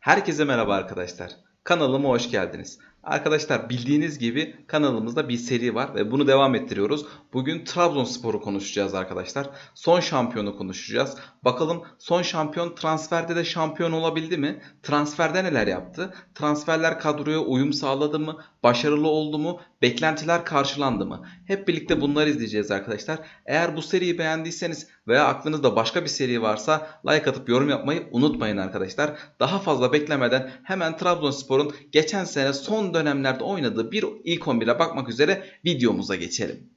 Herkese merhaba arkadaşlar. Kanalıma hoş geldiniz. Arkadaşlar bildiğiniz gibi kanalımızda bir seri var ve bunu devam ettiriyoruz. Bugün Trabzonspor'u konuşacağız arkadaşlar. Son şampiyonu konuşacağız. Bakalım son şampiyon transferde de şampiyon olabildi mi? Transferde neler yaptı? Transferler kadroya uyum sağladı mı? Başarılı oldu mu? Beklentiler karşılandı mı? Hep birlikte bunları izleyeceğiz arkadaşlar. Eğer bu seriyi beğendiyseniz veya aklınızda başka bir seri varsa like atıp yorum yapmayı unutmayın arkadaşlar. Daha fazla beklemeden hemen Trabzonspor'un geçen sene son dönemlerde oynadığı bir ilk 11'e bakmak üzere videomuza geçelim.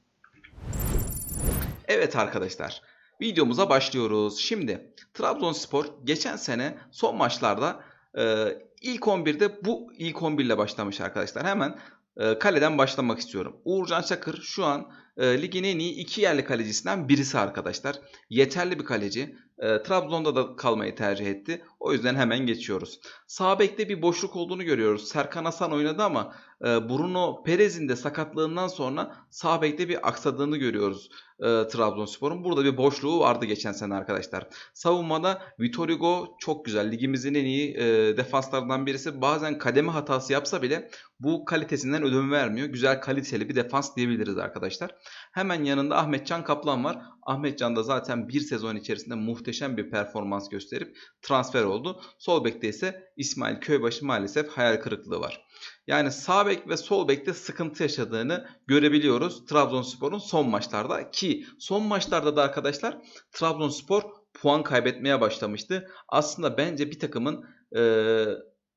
Evet arkadaşlar videomuza başlıyoruz. Şimdi Trabzonspor geçen sene son maçlarda e, ilk 11'de bu ilk 11 ile başlamış arkadaşlar. Hemen e, kaleden başlamak istiyorum. Uğurcan Çakır şu an e, ligin en iyi iki yerli kalecisinden birisi arkadaşlar. Yeterli bir kaleci. E, Trabzon'da da kalmayı tercih etti. O yüzden hemen geçiyoruz. Sağ bekte bir boşluk olduğunu görüyoruz. Serkan Hasan oynadı ama e, Bruno Perez'in de sakatlığından sonra sağ bekte bir aksadığını görüyoruz e, Trabzonspor'un. Burada bir boşluğu vardı geçen sene arkadaşlar. Savunmada Vitor Hugo çok güzel. Ligimizin en iyi e, defanslarından birisi. Bazen kademe hatası yapsa bile bu kalitesinden ödün vermiyor. Güzel kaliteli bir defans diyebiliriz arkadaşlar. Hemen yanında Ahmetcan Kaplan var. Ahmetcan da zaten bir sezon içerisinde muhteşem bir performans gösterip transfer oldu. Sol bekte ise İsmail Köybaşı maalesef hayal kırıklığı var. Yani sağ bek ve sol bekte sıkıntı yaşadığını görebiliyoruz Trabzonspor'un son maçlarda ki son maçlarda da arkadaşlar Trabzonspor puan kaybetmeye başlamıştı. Aslında bence bir takımın e,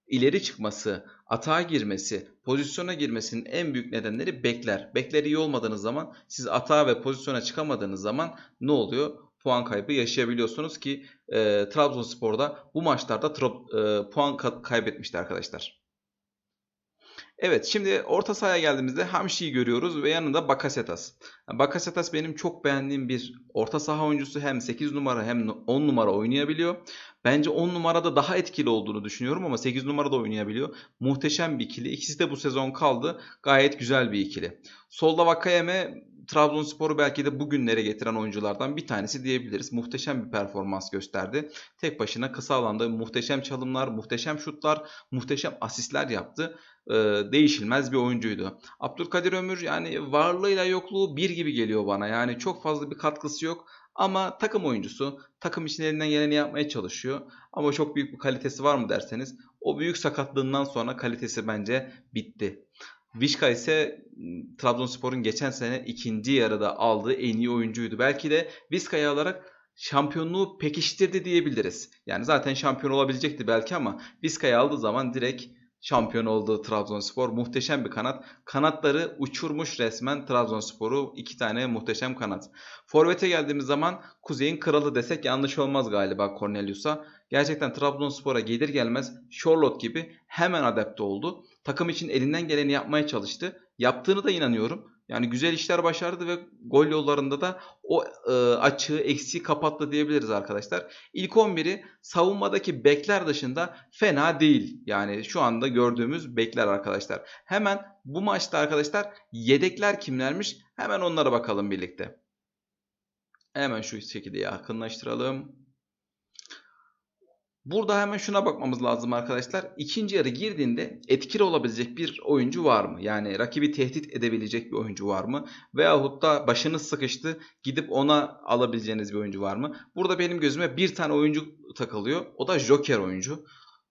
ileri çıkması, atağa girmesi, pozisyona girmesinin en büyük nedenleri bekler. Bekler iyi olmadığınız zaman siz atağa ve pozisyona çıkamadığınız zaman ne oluyor? Puan kaybı yaşayabiliyorsunuz ki e, Trabzonspor'da bu maçlarda tra- e, puan ka- kaybetmişti arkadaşlar. Evet şimdi orta sahaya geldiğimizde Hamşi'yi görüyoruz ve yanında Bakasetas. Bakasetas benim çok beğendiğim bir orta saha oyuncusu. Hem 8 numara hem 10 numara oynayabiliyor. Bence 10 numarada daha etkili olduğunu düşünüyorum ama 8 numarada oynayabiliyor. Muhteşem bir ikili. İkisi de bu sezon kaldı. Gayet güzel bir ikili. Solda Vakayeme Trabzonspor'u belki de bugünlere getiren oyunculardan bir tanesi diyebiliriz. Muhteşem bir performans gösterdi. Tek başına kısa alanda muhteşem çalımlar, muhteşem şutlar, muhteşem asistler yaptı. Ee, değişilmez bir oyuncuydu. Abdülkadir Ömür yani varlığıyla yokluğu bir gibi geliyor bana. Yani çok fazla bir katkısı yok. Ama takım oyuncusu, takım için elinden geleni yapmaya çalışıyor. Ama çok büyük bir kalitesi var mı derseniz, o büyük sakatlığından sonra kalitesi bence bitti. Vişka ise Trabzonspor'un geçen sene ikinci yarıda aldığı en iyi oyuncuydu. Belki de Vizca'yı alarak şampiyonluğu pekiştirdi diyebiliriz. Yani zaten şampiyon olabilecekti belki ama Vizca'yı aldığı zaman direkt şampiyon oldu Trabzonspor. Muhteşem bir kanat. Kanatları uçurmuş resmen Trabzonspor'u. iki tane muhteşem kanat. Forvet'e geldiğimiz zaman Kuzey'in kralı desek yanlış olmaz galiba Cornelius'a. Gerçekten Trabzonspor'a gelir gelmez Charlotte gibi hemen adapte oldu. Takım için elinden geleni yapmaya çalıştı. Yaptığını da inanıyorum. Yani güzel işler başardı ve gol yollarında da o e, açığı, eksiği kapattı diyebiliriz arkadaşlar. İlk 11'i savunmadaki bekler dışında fena değil. Yani şu anda gördüğümüz bekler arkadaşlar. Hemen bu maçta arkadaşlar yedekler kimlermiş? Hemen onlara bakalım birlikte. Hemen şu şekilde yakınlaştıralım. Burada hemen şuna bakmamız lazım arkadaşlar. İkinci yarı girdiğinde etkili olabilecek bir oyuncu var mı? Yani rakibi tehdit edebilecek bir oyuncu var mı? Veyahut da başınız sıkıştı gidip ona alabileceğiniz bir oyuncu var mı? Burada benim gözüme bir tane oyuncu takılıyor. O da Joker oyuncu.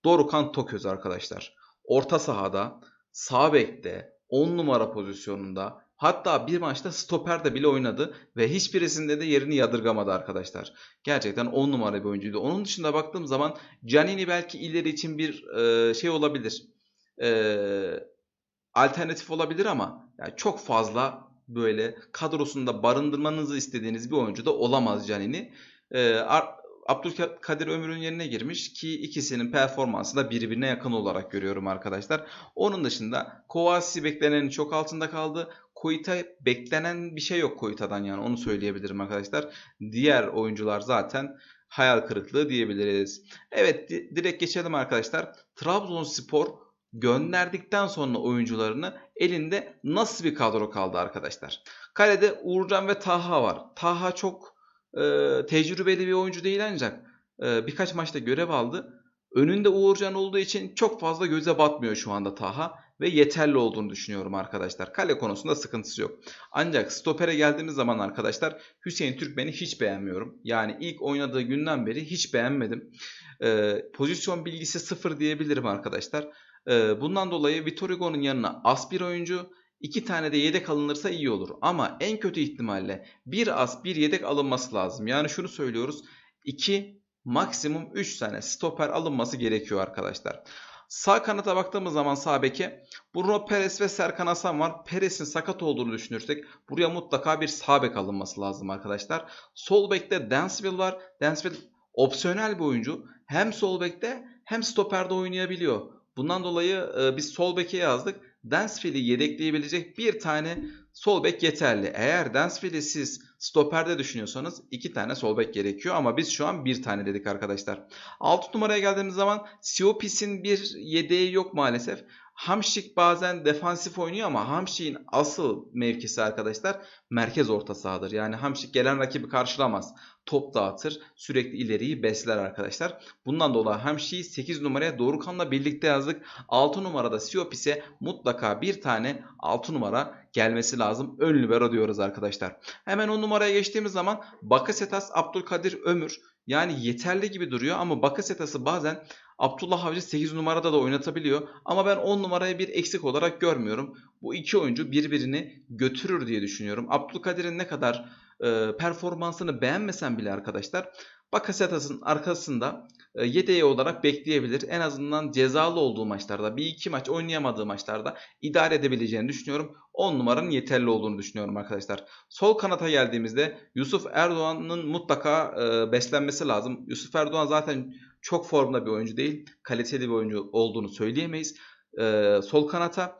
Dorukan Toköz arkadaşlar. Orta sahada, sağ bekte, 10 numara pozisyonunda Hatta bir maçta stoper de bile oynadı ve hiçbirisinde de yerini yadırgamadı arkadaşlar. Gerçekten 10 numara bir oyuncuydu. Onun dışında baktığım zaman Canini belki ileri için bir e, şey olabilir. E, alternatif olabilir ama yani çok fazla böyle kadrosunda barındırmanızı istediğiniz bir oyuncu da olamaz Canini. E, Abdülkadir Ömür'ün yerine girmiş ki ikisinin performansı da birbirine yakın olarak görüyorum arkadaşlar. Onun dışında Kovasi beklenenin çok altında kaldı. Koita beklenen bir şey yok Koita'dan yani onu söyleyebilirim arkadaşlar. Diğer oyuncular zaten hayal kırıklığı diyebiliriz. Evet direkt geçelim arkadaşlar. Trabzonspor gönderdikten sonra oyuncularını elinde nasıl bir kadro kaldı arkadaşlar? Kalede Uğurcan ve Taha var. Taha çok e, tecrübeli bir oyuncu değil ancak e, birkaç maçta görev aldı. Önünde Uğurcan olduğu için çok fazla göze batmıyor şu anda Taha ve yeterli olduğunu düşünüyorum arkadaşlar. Kale konusunda sıkıntısı yok. Ancak stopere geldiğimiz zaman arkadaşlar Hüseyin Türkmen'i hiç beğenmiyorum. Yani ilk oynadığı günden beri hiç beğenmedim. Ee, pozisyon bilgisi sıfır diyebilirim arkadaşlar. Ee, bundan dolayı Vitor Hugo'nun yanına as bir oyuncu, iki tane de yedek alınırsa iyi olur. Ama en kötü ihtimalle bir as bir yedek alınması lazım. Yani şunu söylüyoruz. 2 maksimum 3 tane stoper alınması gerekiyor arkadaşlar. Sağ kanata baktığımız zaman sağ beke Bruno Perez ve Serkan Hasan var. Perez'in sakat olduğunu düşünürsek buraya mutlaka bir sağ bek alınması lazım arkadaşlar. Sol bekte Dansville var. Dansville opsiyonel bir oyuncu. Hem sol bekte hem stoperde oynayabiliyor. Bundan dolayı e, biz sol beke yazdık. Dansville'i yedekleyebilecek bir tane sol bek yeterli. Eğer Dansville'i siz stoperde düşünüyorsanız iki tane sol bek gerekiyor ama biz şu an bir tane dedik arkadaşlar. 6 numaraya geldiğimiz zaman Siopis'in bir yedeği yok maalesef. Hamşik bazen defansif oynuyor ama Hamşik'in asıl mevkisi arkadaşlar merkez orta sahadır. Yani Hamşik gelen rakibi karşılamaz. Top dağıtır, sürekli ileriyi besler arkadaşlar. Bundan dolayı Hamşik'i 8 numaraya Dorukhan'la birlikte yazdık. 6 numarada Siopis'e mutlaka bir tane 6 numara gelmesi lazım. Ön libero diyoruz arkadaşlar. Hemen 10 numaraya geçtiğimiz zaman Bakasetas, Abdülkadir Ömür. Yani yeterli gibi duruyor ama Bakasetas'ı bazen Abdullah Avcı 8 numarada da oynatabiliyor. Ama ben 10 numarayı bir eksik olarak görmüyorum. Bu iki oyuncu birbirini götürür diye düşünüyorum. Abdülkadir'in ne kadar e, performansını beğenmesem bile arkadaşlar Bakasetas'ın arkasında e, yedeği olarak bekleyebilir. En azından cezalı olduğu maçlarda, bir iki maç oynayamadığı maçlarda idare edebileceğini düşünüyorum. 10 numaranın yeterli olduğunu düşünüyorum arkadaşlar. Sol kanata geldiğimizde Yusuf Erdoğan'ın mutlaka e, beslenmesi lazım. Yusuf Erdoğan zaten çok formda bir oyuncu değil. Kaliteli bir oyuncu olduğunu söyleyemeyiz. E, sol kanata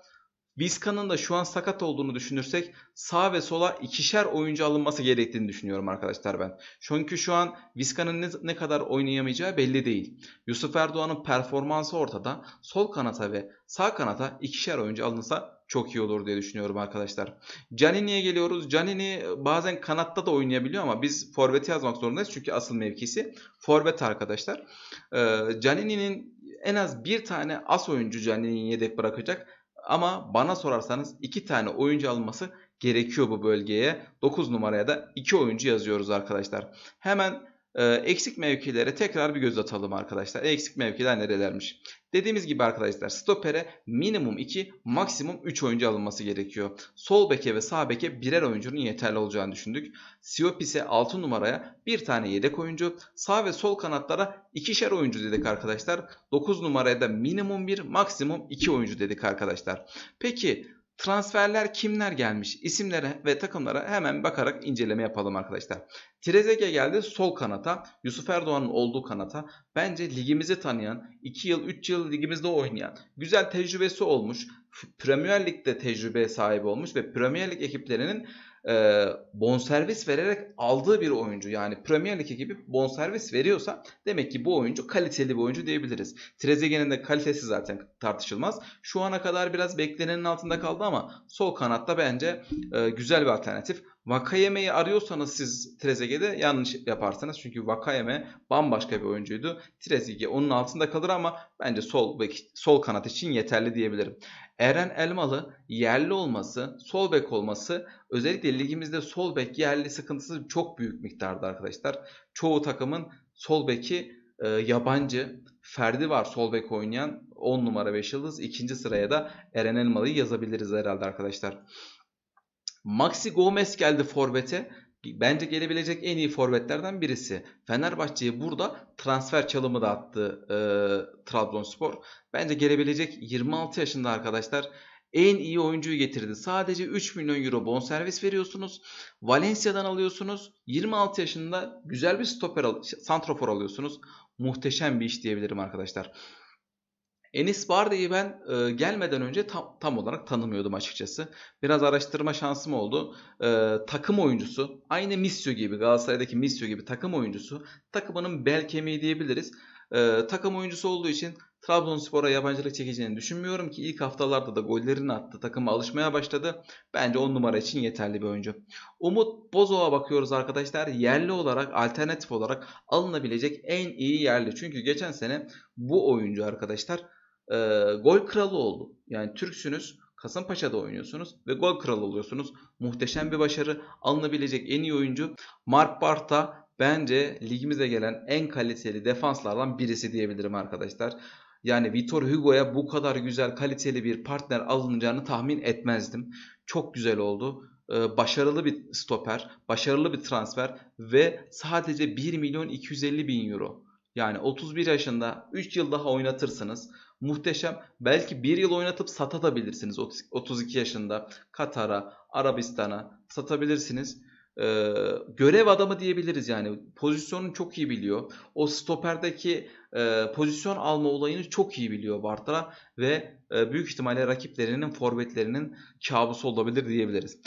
Vizca'nın da şu an sakat olduğunu düşünürsek sağ ve sola ikişer oyuncu alınması gerektiğini düşünüyorum arkadaşlar ben. Çünkü şu an Vizca'nın ne, ne kadar oynayamayacağı belli değil. Yusuf Erdoğan'ın performansı ortada. Sol kanata ve sağ kanata ikişer oyuncu alınsa çok iyi olur diye düşünüyorum arkadaşlar. Canini'ye geliyoruz. Canini bazen kanatta da oynayabiliyor ama biz forveti yazmak zorundayız. Çünkü asıl mevkisi forvet arkadaşlar. Ee, Canini'nin en az bir tane as oyuncu Canini'yi yedek bırakacak. Ama bana sorarsanız iki tane oyuncu alınması gerekiyor bu bölgeye. 9 numaraya da 2 oyuncu yazıyoruz arkadaşlar. Hemen e, eksik mevkilere tekrar bir göz atalım arkadaşlar. Eksik mevkiler nerelermiş? Dediğimiz gibi arkadaşlar stopere minimum 2 maksimum 3 oyuncu alınması gerekiyor. Sol beke ve sağ beke birer oyuncunun yeterli olacağını düşündük. Siopis'e 6 numaraya bir tane yedek oyuncu. Sağ ve sol kanatlara ikişer oyuncu dedik arkadaşlar. 9 numaraya da minimum 1 maksimum 2 oyuncu dedik arkadaşlar. Peki transferler kimler gelmiş isimlere ve takımlara hemen bakarak inceleme yapalım arkadaşlar. Trezeguet geldi sol kanata. Yusuf Erdoğan'ın olduğu kanata. Bence ligimizi tanıyan, 2 yıl 3 yıl ligimizde oynayan, güzel tecrübesi olmuş, Premier Lig'de tecrübe sahibi olmuş ve Premier Lig ekiplerinin e, bonservis vererek aldığı bir oyuncu. Yani Premier Lig ekibi bonservis veriyorsa demek ki bu oyuncu kaliteli bir oyuncu diyebiliriz. Trezeguet'in de kalitesi zaten tartışılmaz. Şu ana kadar biraz beklenenin altında kaldı ama sol kanatta bence e, güzel bir alternatif. Vakayeme'yi arıyorsanız siz Trezeguet'de yanlış yaparsınız. Çünkü Vakayeme bambaşka bir oyuncuydu. Trezeguet onun altında kalır ama bence sol bek, sol kanat için yeterli diyebilirim. Eren Elmalı yerli olması, sol bek olması özellikle ligimizde sol bek yerli sıkıntısı çok büyük miktarda arkadaşlar. Çoğu takımın sol beki e, yabancı. Ferdi var sol bek oynayan 10 numara 5 yıldız. İkinci sıraya da Eren Elmalı'yı yazabiliriz herhalde arkadaşlar. Maxi Gomez geldi forvete. Bence gelebilecek en iyi forvetlerden birisi. Fenerbahçe'ye burada transfer çalımı da attı e, Trabzonspor. Bence gelebilecek 26 yaşında arkadaşlar en iyi oyuncuyu getirdi. Sadece 3 milyon euro bonservis veriyorsunuz. Valencia'dan alıyorsunuz. 26 yaşında güzel bir stoper, santrofor alıyorsunuz. Muhteşem bir iş diyebilirim arkadaşlar. Enis Bardi'yi ben e, gelmeden önce tam, tam olarak tanımıyordum açıkçası. Biraz araştırma şansım oldu. E, takım oyuncusu, aynı Missio gibi, Galatasaray'daki Missio gibi takım oyuncusu. Takımının bel kemiği diyebiliriz. E, takım oyuncusu olduğu için Trabzonspor'a yabancılık çekeceğini düşünmüyorum ki ilk haftalarda da gollerini attı. Takıma alışmaya başladı. Bence 10 numara için yeterli bir oyuncu. Umut Bozok'a bakıyoruz arkadaşlar. Yerli olarak, alternatif olarak alınabilecek en iyi yerli. Çünkü geçen sene bu oyuncu arkadaşlar e, gol kralı oldu. Yani Türksünüz, Kasımpaşa'da oynuyorsunuz ve gol kralı oluyorsunuz. Muhteşem bir başarı. Alınabilecek en iyi oyuncu. Mark Bartra bence ligimize gelen en kaliteli defanslardan birisi diyebilirim arkadaşlar. Yani Vitor Hugo'ya bu kadar güzel kaliteli bir partner alınacağını tahmin etmezdim. Çok güzel oldu. Başarılı bir stoper, başarılı bir transfer ve sadece 1 milyon 250 bin euro. Yani 31 yaşında 3 yıl daha oynatırsınız. Muhteşem. Belki 1 yıl oynatıp satabilirsiniz 32 yaşında. Katar'a, Arabistan'a satabilirsiniz. Ee, görev adamı diyebiliriz yani. Pozisyonunu çok iyi biliyor. O stoperdeki e, pozisyon alma olayını çok iyi biliyor Bartra ve e, büyük ihtimalle rakiplerinin forvetlerinin kabusu olabilir diyebiliriz.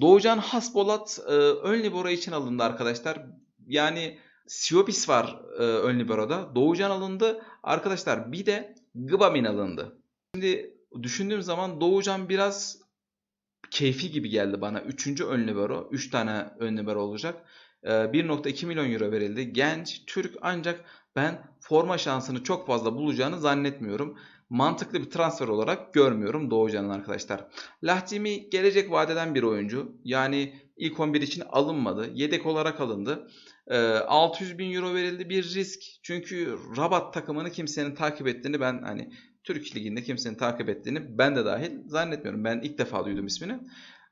Doğucan Hasbolat e, ön libero için alındı arkadaşlar. Yani Siopis var e, ön libero'da. Doğucan alındı. Arkadaşlar bir de Gbamin alındı. Şimdi düşündüğüm zaman Doğucan biraz keyfi gibi geldi bana. Üçüncü ön libero. Üç tane ön libero olacak. E, 1.2 milyon euro verildi. Genç, Türk ancak ben forma şansını çok fazla bulacağını zannetmiyorum. Mantıklı bir transfer olarak görmüyorum Doğucan'ın arkadaşlar. Lahtimi gelecek vadeden bir oyuncu. Yani ilk 11 için alınmadı. Yedek olarak alındı. Ee, 600 bin euro verildi bir risk. Çünkü Rabat takımını kimsenin takip ettiğini ben hani Türk Ligi'nde kimsenin takip ettiğini ben de dahil zannetmiyorum. Ben ilk defa duydum ismini.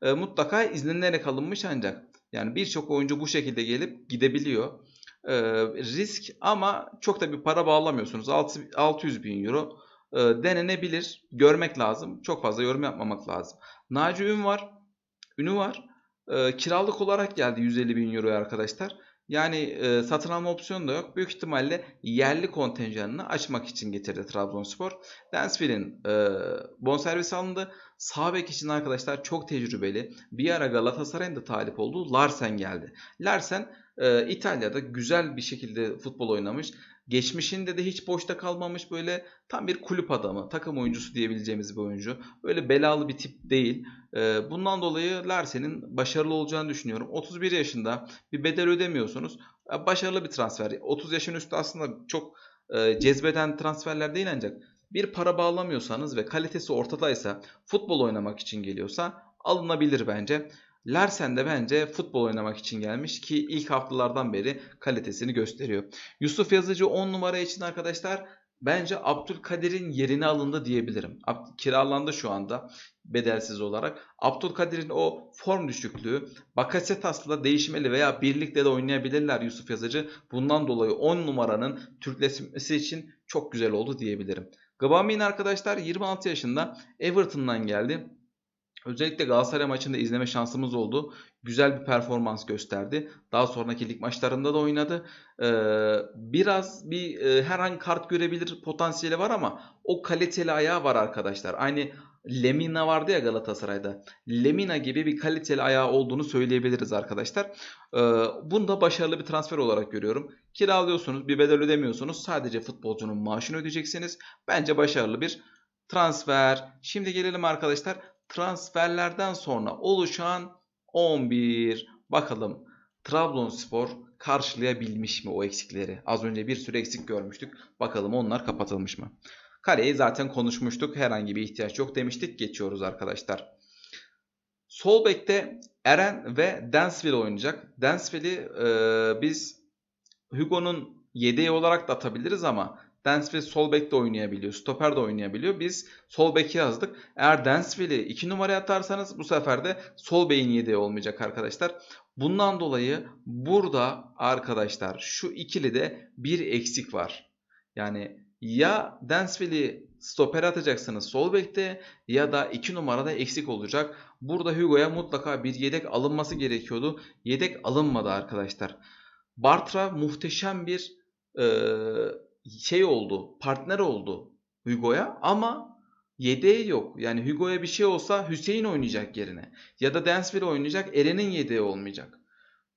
Ee, mutlaka izlenilerek alınmış ancak. Yani birçok oyuncu bu şekilde gelip gidebiliyor. Ee, risk ama çok da bir para bağlamıyorsunuz. 600 bin euro e, denenebilir. Görmek lazım. Çok fazla yorum yapmamak lazım. Naci Ün var. Ünü var. E, kiralık olarak geldi 150 bin euroya arkadaşlar. Yani e, satın alma opsiyonu da yok. Büyük ihtimalle yerli kontenjanını açmak için getirdi Trabzonspor. Dansville'in e, bonservis alındı. Sağ bek için arkadaşlar çok tecrübeli. Bir ara Galatasaray'ın da talip olduğu Larsen geldi. Larsen e, İtalya'da güzel bir şekilde futbol oynamış. Geçmişinde de hiç boşta kalmamış böyle tam bir kulüp adamı, takım oyuncusu diyebileceğimiz bir oyuncu. Öyle belalı bir tip değil. Ee, bundan dolayı Larsen'in başarılı olacağını düşünüyorum. 31 yaşında bir bedel ödemiyorsunuz. Başarılı bir transfer. 30 yaşın üstü aslında çok e, cezbeden transferler değil ancak bir para bağlamıyorsanız ve kalitesi ortadaysa, futbol oynamak için geliyorsa alınabilir bence. Larsen de bence futbol oynamak için gelmiş ki ilk haftalardan beri kalitesini gösteriyor. Yusuf Yazıcı 10 numara için arkadaşlar bence Abdülkadir'in yerine alındı diyebilirim. Kiralandı şu anda bedelsiz olarak. Abdülkadir'in o form düşüklüğü Bakasetas'la değişmeli veya birlikte de oynayabilirler Yusuf Yazıcı. Bundan dolayı 10 numaranın Türkleşmesi için çok güzel oldu diyebilirim. Gbamin arkadaşlar 26 yaşında Everton'dan geldi. Özellikle Galatasaray maçında izleme şansımız oldu. Güzel bir performans gösterdi. Daha sonraki lig maçlarında da oynadı. Ee, biraz bir e, herhangi kart görebilir potansiyeli var ama o kaliteli ayağı var arkadaşlar. Aynı Lemina vardı ya Galatasaray'da. Lemina gibi bir kaliteli ayağı olduğunu söyleyebiliriz arkadaşlar. Ee, bunu da başarılı bir transfer olarak görüyorum. Kiralıyorsunuz, bir bedel ödemiyorsunuz. Sadece futbolcunun maaşını ödeyeceksiniz. Bence başarılı bir transfer. Şimdi gelelim arkadaşlar transferlerden sonra oluşan 11. Bakalım Trabzonspor karşılayabilmiş mi o eksikleri? Az önce bir sürü eksik görmüştük. Bakalım onlar kapatılmış mı? Kaleyi zaten konuşmuştuk. Herhangi bir ihtiyaç yok demiştik. Geçiyoruz arkadaşlar. Sol bekte Eren ve Dansville oynayacak. Dansville'i e, biz Hugo'nun yedeği olarak da atabiliriz ama Dansville sol bekte oynayabiliyor. Stoper de oynayabiliyor. Biz sol beki yazdık. Eğer Dansville'i 2 numaraya atarsanız bu sefer de sol beyin yedeği olmayacak arkadaşlar. Bundan dolayı burada arkadaşlar şu ikili de bir eksik var. Yani ya Dansville'i stoper atacaksınız sol bekte ya da 2 numarada eksik olacak. Burada Hugo'ya mutlaka bir yedek alınması gerekiyordu. Yedek alınmadı arkadaşlar. Bartra muhteşem bir e, şey oldu, partner oldu Hugo'ya ama yedeği yok. Yani Hugo'ya bir şey olsa Hüseyin oynayacak yerine. Ya da Dansville oynayacak, Eren'in yedeği olmayacak.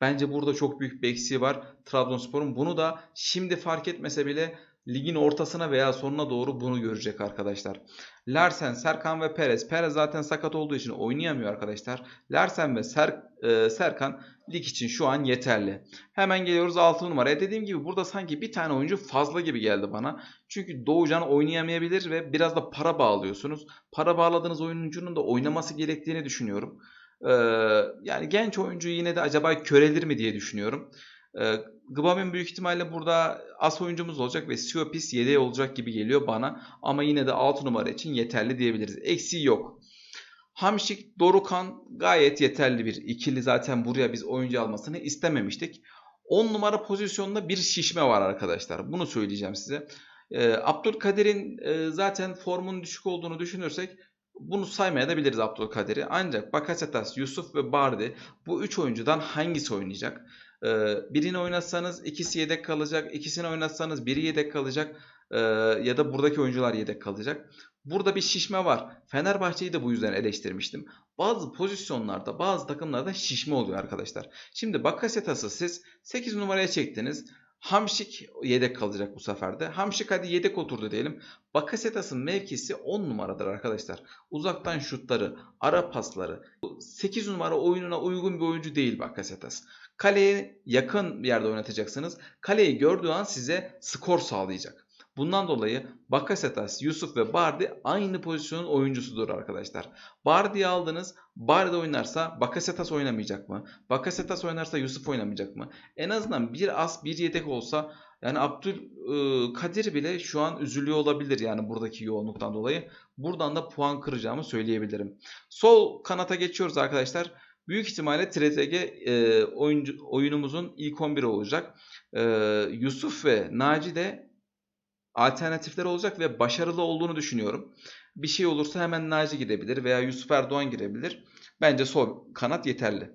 Bence burada çok büyük bir eksiği var Trabzonspor'un. Bunu da şimdi fark etmese bile ligin ortasına veya sonuna doğru bunu görecek arkadaşlar. Larsen, Serkan ve Perez. Perez zaten sakat olduğu için oynayamıyor arkadaşlar. Larsen ve Ser, e, Serkan lig için şu an yeterli. Hemen geliyoruz 6 numaraya. Dediğim gibi burada sanki bir tane oyuncu fazla gibi geldi bana. Çünkü Doğucan oynayamayabilir ve biraz da para bağlıyorsunuz. Para bağladığınız oyuncunun da oynaması gerektiğini düşünüyorum. Ee, yani genç oyuncu yine de acaba körelir mi diye düşünüyorum. Ee, Gbamin büyük ihtimalle burada as oyuncumuz olacak ve Siopis yedeği olacak gibi geliyor bana. Ama yine de 6 numara için yeterli diyebiliriz. Eksiği yok. Hamşik, Dorukan gayet yeterli bir ikili. Zaten buraya biz oyuncu almasını istememiştik. 10 numara pozisyonunda bir şişme var arkadaşlar. Bunu söyleyeceğim size. Ee, Abdülkadir'in e, zaten formunun düşük olduğunu düşünürsek bunu saymaya da biliriz Abdülkadir'i. Ancak Bakasetas, Yusuf ve Bardi bu 3 oyuncudan hangisi oynayacak? Ee, birini oynatsanız ikisi yedek kalacak. ikisini oynatsanız biri yedek kalacak. Ee, ya da buradaki oyuncular yedek kalacak. Burada bir şişme var. Fenerbahçe'yi de bu yüzden eleştirmiştim. Bazı pozisyonlarda, bazı takımlarda şişme oluyor arkadaşlar. Şimdi Bakasetas'ı siz 8 numaraya çektiniz. Hamşik yedek kalacak bu sefer de. Hamşik hadi yedek oturdu diyelim. Bakasetas'ın mevkisi 10 numaradır arkadaşlar. Uzaktan şutları, ara pasları. 8 numara oyununa uygun bir oyuncu değil Bakasetas. Kaleye yakın bir yerde oynatacaksınız. Kaleyi gördüğü an size skor sağlayacak. Bundan dolayı Bakasetas, Yusuf ve Bardi aynı pozisyonun oyuncusudur arkadaşlar. Bardi'yi aldınız. Bardi oynarsa Bakasetas oynamayacak mı? Bakasetas oynarsa Yusuf oynamayacak mı? En azından bir as bir yedek olsa yani Abdülkadir bile şu an üzülüyor olabilir yani buradaki yoğunluktan dolayı. Buradan da puan kıracağımı söyleyebilirim. Sol kanata geçiyoruz arkadaşlar. Büyük ihtimalle TRTG e, oyuncu, oyunumuzun ilk 11'i olacak. E, Yusuf ve Naci de alternatifler olacak ve başarılı olduğunu düşünüyorum. Bir şey olursa hemen Naci gidebilir veya Yusuf Erdoğan girebilir. Bence sol kanat yeterli.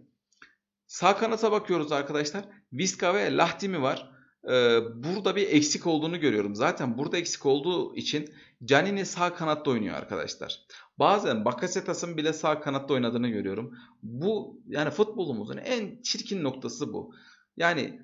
Sağ kanata bakıyoruz arkadaşlar. Viska ve Lahtimi var. Ee, burada bir eksik olduğunu görüyorum. Zaten burada eksik olduğu için Canini sağ kanatta oynuyor arkadaşlar. Bazen Bakasetas'ın bile sağ kanatta oynadığını görüyorum. Bu yani futbolumuzun en çirkin noktası bu. Yani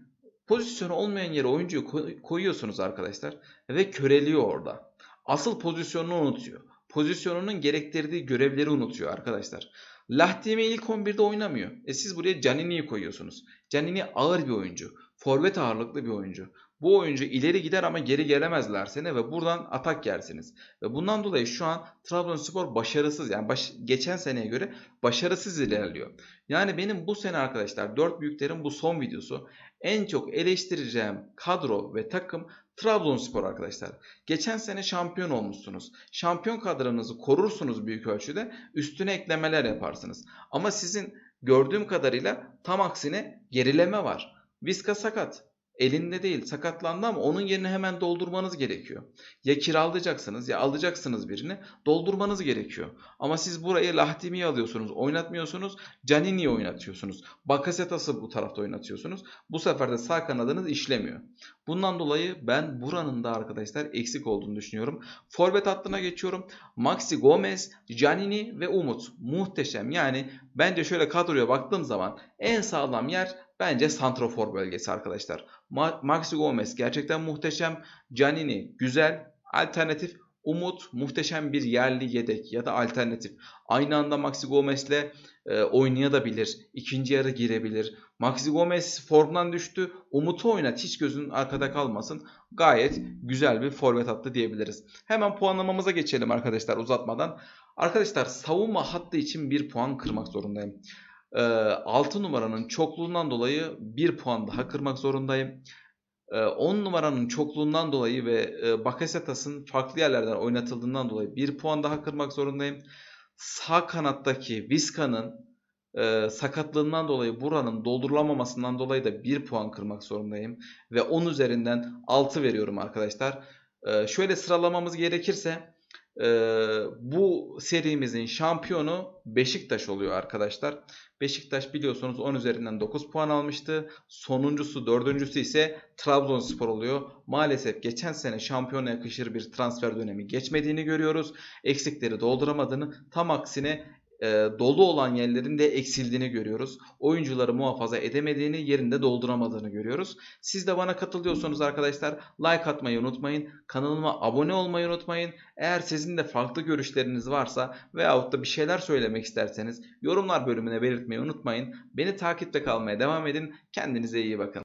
pozisyonu olmayan yere oyuncuyu koyuyorsunuz arkadaşlar ve köreliyor orada. Asıl pozisyonunu unutuyor. Pozisyonunun gerektirdiği görevleri unutuyor arkadaşlar. Lahtimi ilk 11'de oynamıyor. E siz buraya Canini'yi koyuyorsunuz. Canini ağır bir oyuncu. Forvet ağırlıklı bir oyuncu. Bu oyuncu ileri gider ama geri gelemezler seni ve buradan atak yersiniz. Ve bundan dolayı şu an Trabzonspor başarısız yani baş, geçen seneye göre başarısız ilerliyor. Yani benim bu sene arkadaşlar 4 büyüklerin bu son videosu en çok eleştireceğim kadro ve takım Trabzonspor arkadaşlar. Geçen sene şampiyon olmuşsunuz. Şampiyon kadronuzu korursunuz büyük ölçüde. Üstüne eklemeler yaparsınız. Ama sizin gördüğüm kadarıyla tam aksine gerileme var. Viska sakat. Elinde değil sakatlandı ama onun yerine hemen doldurmanız gerekiyor. Ya kiralayacaksınız ya alacaksınız birini doldurmanız gerekiyor. Ama siz burayı Lahtimi'yi alıyorsunuz oynatmıyorsunuz. Canini'yi oynatıyorsunuz. Bakasetas'ı bu tarafta oynatıyorsunuz. Bu sefer de sağ kanadınız işlemiyor. Bundan dolayı ben buranın da arkadaşlar eksik olduğunu düşünüyorum. Forvet hattına geçiyorum. Maxi Gomez, Canini ve Umut. Muhteşem. Yani bence şöyle kadroya baktığım zaman en sağlam yer bence santrofor bölgesi arkadaşlar. Ma Maxi Gomez gerçekten muhteşem. Canini güzel. Alternatif Umut muhteşem bir yerli yedek ya da alternatif. Aynı anda Maxi Gomez'le e, oynayabilir. İkinci yarı girebilir. Maxi Gomez formdan düştü. Umut'u oynat hiç gözün arkada kalmasın. Gayet güzel bir forvet attı diyebiliriz. Hemen puanlamamıza geçelim arkadaşlar uzatmadan. Arkadaşlar savunma hattı için bir puan kırmak zorundayım. 6 numaranın çokluğundan dolayı 1 puan daha kırmak zorundayım. 10 numaranın çokluğundan dolayı ve Bakasetas'ın farklı yerlerden oynatıldığından dolayı 1 puan daha kırmak zorundayım. Sağ kanattaki Vizca'nın sakatlığından dolayı buranın doldurulamamasından dolayı da 1 puan kırmak zorundayım. Ve 10 üzerinden 6 veriyorum arkadaşlar. şöyle sıralamamız gerekirse bu serimizin şampiyonu Beşiktaş oluyor arkadaşlar. Beşiktaş biliyorsunuz 10 üzerinden 9 puan almıştı. Sonuncusu, dördüncüsü ise Trabzonspor oluyor. Maalesef geçen sene şampiyona yakışır bir transfer dönemi geçmediğini görüyoruz. Eksikleri dolduramadığını tam aksine e, dolu olan yerlerin de eksildiğini görüyoruz. Oyuncuları muhafaza edemediğini, yerinde dolduramadığını görüyoruz. Siz de bana katılıyorsanız arkadaşlar like atmayı unutmayın. Kanalıma abone olmayı unutmayın. Eğer sizin de farklı görüşleriniz varsa veyahut da bir şeyler söylemek isterseniz yorumlar bölümüne belirtmeyi unutmayın. Beni takipte kalmaya devam edin. Kendinize iyi bakın.